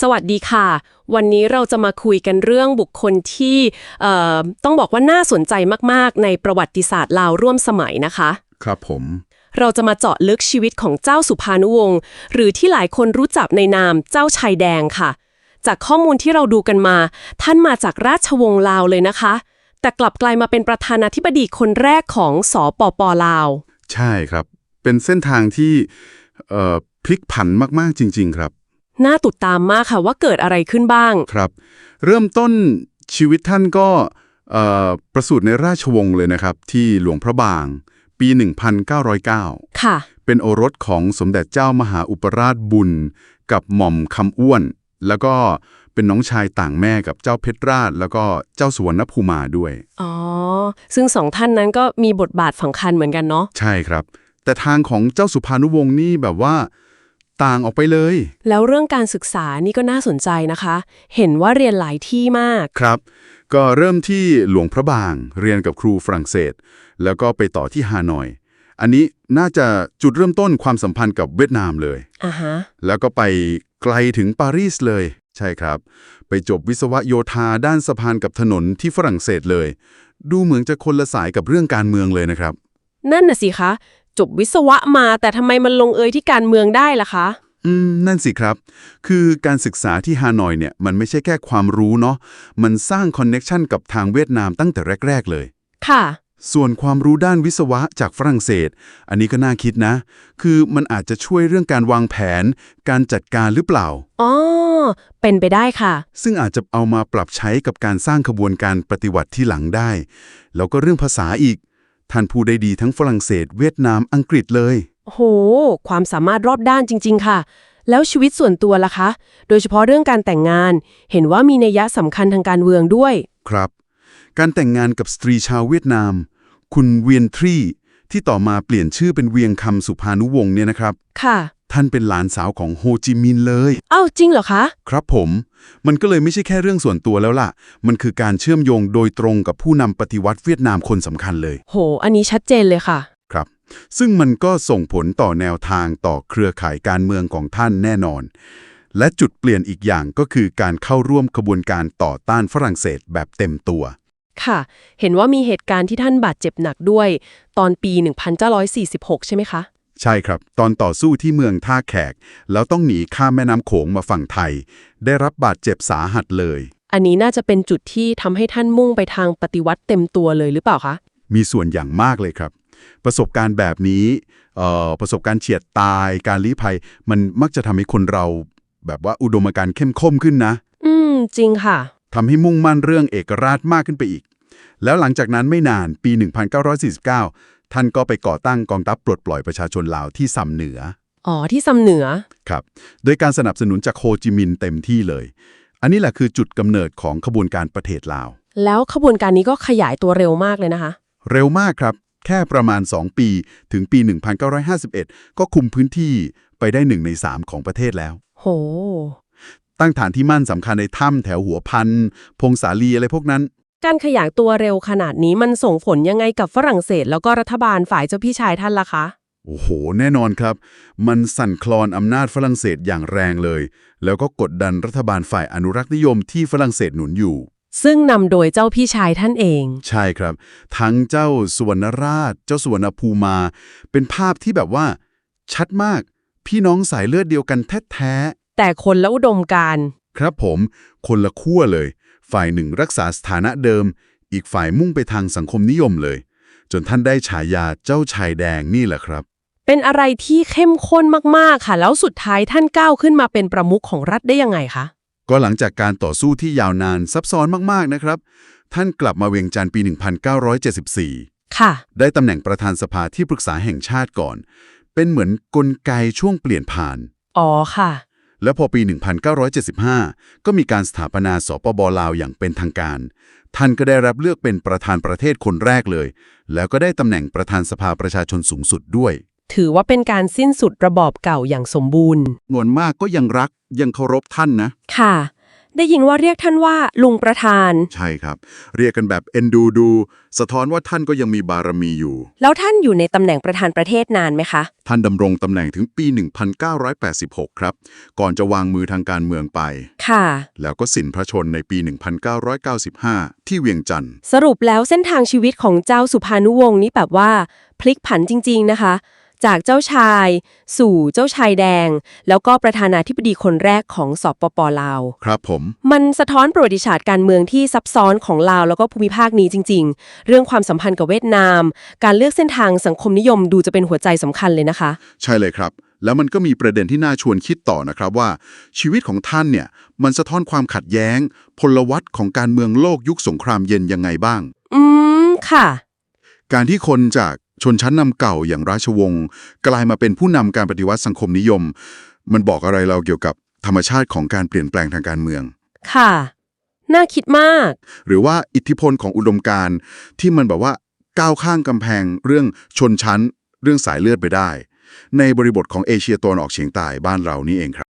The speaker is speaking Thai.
สวัสดีค่ะ วันนี้เราจะมาคุยกันเรื่องบุคคลที่เอ่อต้องบอกว่าน่าสนใจมากๆ ในประวัติศาสตร์ลาวร่วมสมัยนะคะ ครับผม เราจะมาเจาะลึกชีวิตของเจ้าสุภานุวงศ์หรือที่หลายคนรู้จักในนามเจ้าชายแดงค่ะ จากข้อมูลที่เราดูกันมา ท่านมาจากราชวงศ์ลาวเลยนะคะ แต่กลับกลายมาเป็นประธานาธิบดีคนแรกของสอปปลาว ใช่ครับ เป็นเส้นทางที่เอ่อพลิกผันมากๆจริง ๆ ครับ น่าตุดตามมากค่ะว่าเกิดอะไรขึ้นบ้าง ครับ เริ่มต้นชีวิตท่านก็เอ่อประสูติในราชวงศ์เลยนะครับ ที่หลวงพระบาง ปี 1909 ค่ะ เป็นโอรสของสมเด็จเจ้ามหาอุปราชบุญ กับหม่อมคำอ้วน แล้วก็เป็นน้องชายต่างแม่กับเจ้าเพชรราช แล้วก็เจ้าสุวรรณภูมาด้วย อ๋อ ซึ่งสองท่านนั้นก็มีบทบาทสำคัญเหมือนกันเนาะ ใช่ครับ แต่ทางของเจ้าสุภานุวงศ์นี่แบบว่า ต่างออกไปเลย แล้วเรื่องการศึกษานี่ก็น่าสนใจนะคะ เห็นว่าเรียนหลายที่มาก ครับ ก็เริ่มที่หลวงพระบาง เรียนกับครูฝรั่งเศส แล้วก็ไปต่อที่ฮานอย อันนี้น่าจะจุดเริ่มต้นความสัมพันธ์กับเวียดนามเลยอ่าฮะ แล้วก็ไปไกลถึงปารีสเลย ใช่ครับ ไปจบวิศวโยธาด้านสะพานกับถนนที่ฝรั่งเศสเลย ดูเหมือนจะคนละสายกับเรื่องการเมืองเลยนะครับ นั่นน่ะสิคะ จบวิศวะมา แต่ทำไมมันลงเอยที่การเมืองได้ล่ะคะ อืม นั่นสิครับ คือการศึกษาที่ฮานอยเนี่ย มันไม่ใช่แค่ความรู้เนาะมันสร้างคอนเน็กชันกับทางเวียดนามตั้งแต่แรก ๆ เลย ค่ะ ส่วนความรู้ด้านวิศวะจากฝรั่งเศส อันนี้ก็น่าคิดนะ คือมันอาจจะช่วยเรื่องการวางแผน การจัดการหรือเปล่า อ๋อ เป็นไปได้ค่ะ ซึ่งอาจจะเอามาปรับใช้กับการสร้างขบวนการปฏิวัติที่หลังได้ แล้วก็เรื่องภาษาอีก ท่านพูดได้ดีทั้งฝรั่งเศส เวียดนามอังกฤษเลย โห ความสามารถรอบด้านจริง ๆ ค่ะ แล้วชีวิตส่วนตัวล่ะคะ โดยเฉพาะเรื่องการแต่งงาน เห็นว่ามีนัยยะสำคัญทางการเมืองด้วย ครับ การแต่งงานกับสตรีชาวเวียดนาม คุณเวียนทรีที่ต่อมาเปลี่ยนชื่อเป็นเวียงคำสุภานุวงศ์เนี่ยนะครับ ค่ะ ท่านเป็นหลานสาวของโฮจิมินห์เลยเอ้าจริงเหรอคะ ครับผม มันก็เลยไม่ใช่แค่เรื่องส่วนตัวแล้วล่ะ มันคือการเชื่อมโยงโดยตรงกับผู้นำปฏิวัติเวียดนามคนสำคัญเลย โห อันนี้ชัดเจนเลยค่ะ ครับ ซึ่งมันก็ส่งผลต่อแนวทางต่อเครือข่ายการเมืองของท่านแน่นอน และจุดเปลี่ยนอีกอย่างก็คือการเข้าร่วมขบวนการต่อต้านฝรั่งเศสแบบเต็มตัว ค่ะ เห็นว่ามีเหตุการณ์ที่ท่านบาดเจ็บหนักด้วย ตอนปี 1946 ใช่ไหมคะ ใช่ครับ ตอนต่อสู้ที่เมืองท่าแขก แล้วต้องหนีข้ามแม่น้ำโขงมาฝั่งไทย ได้รับบาดเจ็บสาหัสเลย อันนี้น่าจะเป็นจุดที่ทำให้ท่านมุ่งไปทางปฏิวัติเต็มตัวเลยหรือเปล่าคะ มีส่วนอย่างมากเลยครับ ประสบการณ์แบบนี้เอ่อประสบการณ์เฉียดตาย การลี้ภัย มันมักจะทำให้คนเรา แบบว่าอุดมการณ์เข้มข้นขึ้นนะ อืม จริงค่ะทำให้มุ่งมั่นเรื่องเอกราชมากขึ้นไปอีกแล้วหลังจากนั้นไม่นานปี 1949 ท่านก็ไปก่อตั้งกองทัพปลดปล่อยประชาชนลาวที่ซำเหนือ อ๋อ ที่ซำเหนือ ครับ โดยการสนับสนุนจากโฮจิมินห์เต็มที่เลย อันนี้แหละคือจุดกำเนิดของขบวนการประเทศลาว แล้วขบวนการนี้ก็ขยายตัวเร็วมากเลยนะคะ เร็วมากครับ แค่ประมาณ 2 ปีถึงปี 1951 ก็คุมพื้นที่ไปได้1ใน3ของประเทศแล้ว โห ตั้งฐานที่มั่นสำคัญในถ้ำแถวหัวพัน พงสาลีอะไรพวกนั้น การขยายตัวเร็วขนาดนี้มันส่งผลยังไงกับฝรั่งเศส แล้วก็รัฐบาลฝ่ายเจ้าพี่ชายท่านล่ะคะ โอ้โห แน่นอนครับ มันสั่นคลอนอำนาจฝรั่งเศสอย่างแรงเลย แล้วก็กดดันรัฐบาลฝ่ายอนุรักษ์นิยมที่ฝรั่งเศสหนุนอยู่ ซึ่งนำโดยเจ้าพี่ชายท่านเอง ใช่ครับ ทั้งเจ้าสุวรรณราช เจ้าสุวรรณภูมา เป็นภาพที่แบบว่า ชัดมาก พี่น้องสายเลือดเดียวกันแท้แต่คนละอุดมการณ์ ๆครับผม คนละขั้วเลย ฝ่ายหนึ่งรักษาสถานะเดิม อีกฝ่ายมุ่งไปทางสังคมนิยมเลย จนท่านได้ฉายาเจ้าชายแดงนี่แหละครับ เป็นอะไรที่เข้มข้นมากๆค่ะ แล้วสุดท้ายท่านก้าวขึ้นมาเป็นประมุขของรัฐได้ยังไงคะ ก็หลังจากการต่อสู้ที่ยาวนานซับซ้อนมากๆนะครับ ท่านกลับมาเวียงจันทร์ปี 1974 ค่ะ ได้ตำแหน่งประธานสภาที่ปรึกษาแห่งชาติก่อน เป็นเหมือนกลไกช่วงเปลี่ยนผ่าน อ๋อค่ะ แล้วพอปี 1975 ก็มีการสถาปนาสปบลาวอย่างเป็นทางการ ท่านก็ได้รับเลือกเป็นประธานประเทศคนแรกเลย แล้วก็ได้ตำแหน่งประธานสภาประชาชนสูงสุดด้วย ถือว่าเป็นการสิ้นสุดระบอบเก่าอย่างสมบูรณ์นวนมากก็ยังรักยังเคารพท่านนะ ค่ะ ได้ยินว่าเรียกท่านว่าลุงประธาน ใช่ครับ เรียกกันแบบเอ็นดูดู สะท้อนว่าท่านก็ยังมีบารมีอยู่ แล้วท่านอยู่ในตำแหน่งประธานประเทศนานไหมคะ ท่านดำรงตำแหน่งถึงปี 1986 ครับ ก่อนจะวางมือทางการเมืองไป ค่ะ แล้วก็สิ้นพระชนม์ในปี 1995 ที่เวียงจันทร์สรุปแล้วเส้นทางชีวิตของเจ้าสุภานุวงศ์นี้แบบว่า พลิกผันจริง ๆ นะคะ จากเจ้าชาย สู่เจ้าชายแดง แล้วก็ประธานาธิบดีคนแรกของสปปลาว ครับผม มันสะท้อนประวัติศาสตร์การเมืองที่ซับซ้อนของลาวแล้วก็ภูมิภาคนี้จริง ๆ เรื่องความสัมพันธ์กับเวียดนาม การเลือกเส้นทางสังคมนิยมดูจะเป็นหัวใจสำคัญเลยนะคะ ใช่เลยครับ แล้วมันก็มีประเด็นที่น่าชวนคิดต่อนะครับว่า ชีวิตของท่านเนี่ยมันสะท้อนความขัดแย้ง พลวัตของการเมืองโลกยุคสงครามเย็นยังไงบ้าง อืม ค่ะ การที่คนจาก ชนชั้นนำเก่าอย่างราชวงศ์กลายมาเป็นผู้นำการปฏิวัติสังคมนิยม มันบอกอะไรเราเกี่ยวกับธรรมชาติของการเปลี่ยนแปลงทางการเมือง ค่ะ น่าคิดมาก หรือว่าอิทธิพลของอุดมการณ์ที่มันแบบว่าก้าวข้างกำแพงเรื่องชนชั้น เรื่องสายเลือดไปได้ ในบริบทของเอเชียตะวันออกเฉียงใต้บ้านเรานี่เองครับ